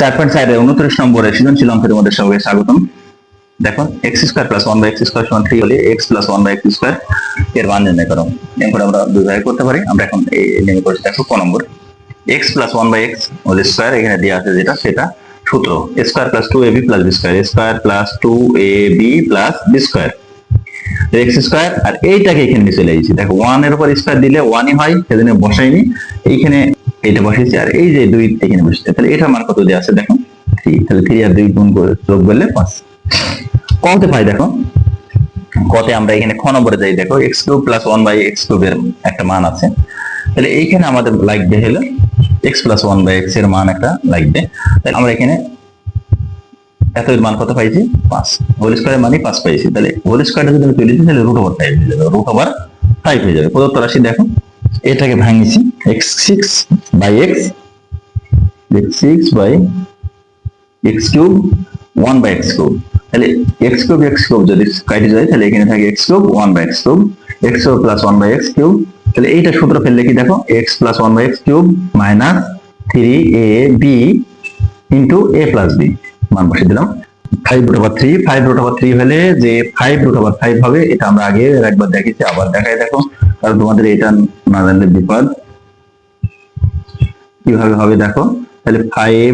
চার পয়েন্ট চারের উনত্রিশ নম্বরের সৃজনশীল অঙ্কের মধ্যে সবাইকে স্বাগতম। দেখুন x square plus one by x square সমান থ্রি হলে x plus one by x square এর মান নির্ণয় করো। এরপর আমরা দুই ভাগে করতে পারি। আমরা এখন নির্ণয় করছি, দেখো, ক নম্বর। X plus one by x whole square এখানে দেওয়া আছে যেটা, সেটা সূত্র। Square plus two a b plus b square square plus two a b plus b square x square আর এইটাকে এখানে চলে এসেছি দেখো ওয়ানের উপর স্কোয়ার দিলে ওয়ানই হয়, সেজন্য বসাইনি। এইখানে এইটা বসেছি আর এই যে দুই এখানে বসেছে তাহলে এটা মান কত দেওয়া আছে দেখো থ্রি তাহলে থ্রি আর দুই গুণ করে যোগ করলে পাঁচ। কতে পাই দেখো? কতে আমরা এখানে খ নম্বরে যাই, দেখো x cube plus one by x কিউবের একটা মান আছে। তাহলে এইখানে আমাদের লাগবে হলো এক্স প্লাস ওয়ান বাই এক্সের মান একটা লাগবে। তাহলে আমরা এখানে এত মান কত পাইছি? পাঁচ। হোল স্কোয়ারের মানে পাঁচ পাইছি। তাহলে হোল স্কোয়ারটা যদি আমি তুলে দিই, তাহলে রুট ওভার ফাইভ হয়ে যাবে। রুট ওভার ফাইভ হয়ে যাবে। প্রদত্ত রাশি দেখো, এটাকে ভাঙিছি x six x x six by x cube one by x cube তাহলে এক্স কিউব এক্স কিউব যদি কাটে যায়, তাহলে এখানে থাকে x cube one by x cube x cube plus one by x cube তাহলে এইটা সূত্র ফেললে কি দেখো? One by x cube minus three a b into a plus b মান বসে দিলাম। Five root over three five root over three হলে যে ফাইভ রুট ওভার ফাইভ হবে, এটা আমরা আগে একবার দেখেছি, আবার দেখাই দেখো। কারণ তোমাদের এটা না জানলে বিপদ। কীভাবে হবে দেখো? তাহলে five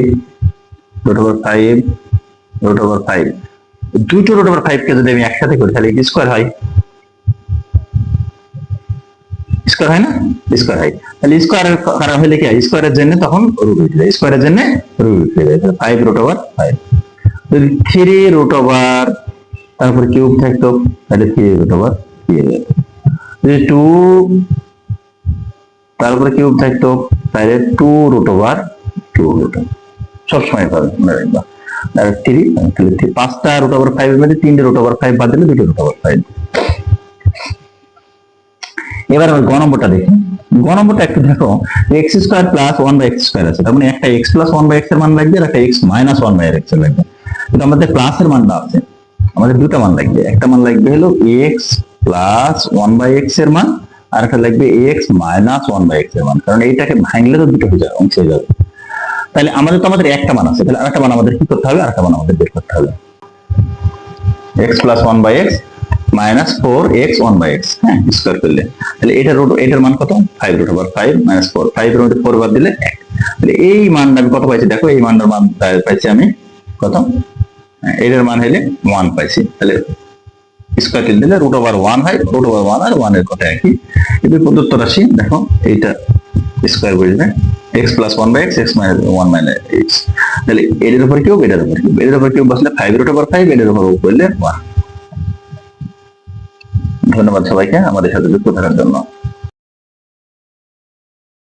root over five root over five দুটো রুট ওভার ফাইভ কে যদি আমি একসাথে করি, তাহলে স্কোয়ার হয়? স্কোয়ার হয় না? স্কোয়ার হয়। তাহলে স্কোয়ার কারণ হলে কি? স্কোয়ারের জন্য তখন রুট উঠে যায়। স্কোয়ারের জন্য রুট উঠে যায়। ফাইভ রুট ওভার ফাইভ যদি থ্রি রুট ওভার তারপর কিউব থাকতো, তাহলে থ্রি রুট ওভার থ্রি যদি টু তারপরে কিউব থাকতো তাহলে two root over two root সবসময় পাবে মনে রাখবা। আর থ্রি পাঁচটা রুট ওভার ফাইভ এর তিনটে রুট ওভার ফাইভ বাদ দিলে দুটো রুট ওভার ফাইভ এবার আমরা গ নম্বরটা দেখি। গ নম্বরটা একটু দেখো x square plus one by x square আছে। তার মানে একটা এক্স প্লাস ওয়ান বাই এক্সের মান লাগবে আর একটা এক্স মাইনাস ওয়ান বাই এক্সের লাগবে। কিন্তু আমাদের প্লাসের মানটা আছে। আমাদের দুটো মান লাগবে। একটা মান লাগবে হলো এক্স প্লাস ওয়ান বাই এক্সের মান আর একটা লাগবে এক্স মাইনাস ওয়ান বাই এক্সের মান কারণ এইটাকে ভাঙলে তো দুটো হয়ে অংশ হয়ে যাবে। তাহলে আমাদের তো আমাদের একটা মান আছে তাহলে আরেকটা মান আমাদের কি করতে হবে? আরেকটা মান আমাদের বের করতে হবে। X plus one by x minus four x one by x হ্যাঁ স্কোয়ার করলে। তাহলে এটার রুট এটার মান কত? Five root over five minus four five root four বাদ দিলে এক। তাহলে এই মানটা আমি কত পাইছি? দেখো এই মানটার মান পাইছি আমি কত? হ্যাঁ, এটার মান হলে ওয়ান পাইছি। তাহলে স্কোয়ার টিল দিলে রুট ওভার ওয়ান হয় রুট ওভার ওয়ান আর ওয়ানের কথা একই। কিন্তু প্রদত্ত রাশি, দেখো, এইটা স্কোয়ার বুঝবে। X plus one by x x minus one minus x তাহলে এটার উপর কিউব এটার উপর কিউব। এটার উপর কিউব বসলে ফাইভ রুট ওভার ফাইভ এটার উপর করলে ওয়ান ধন্যবাদ সবাইকে আমাদের সাথে যুক্ত থাকার জন্য।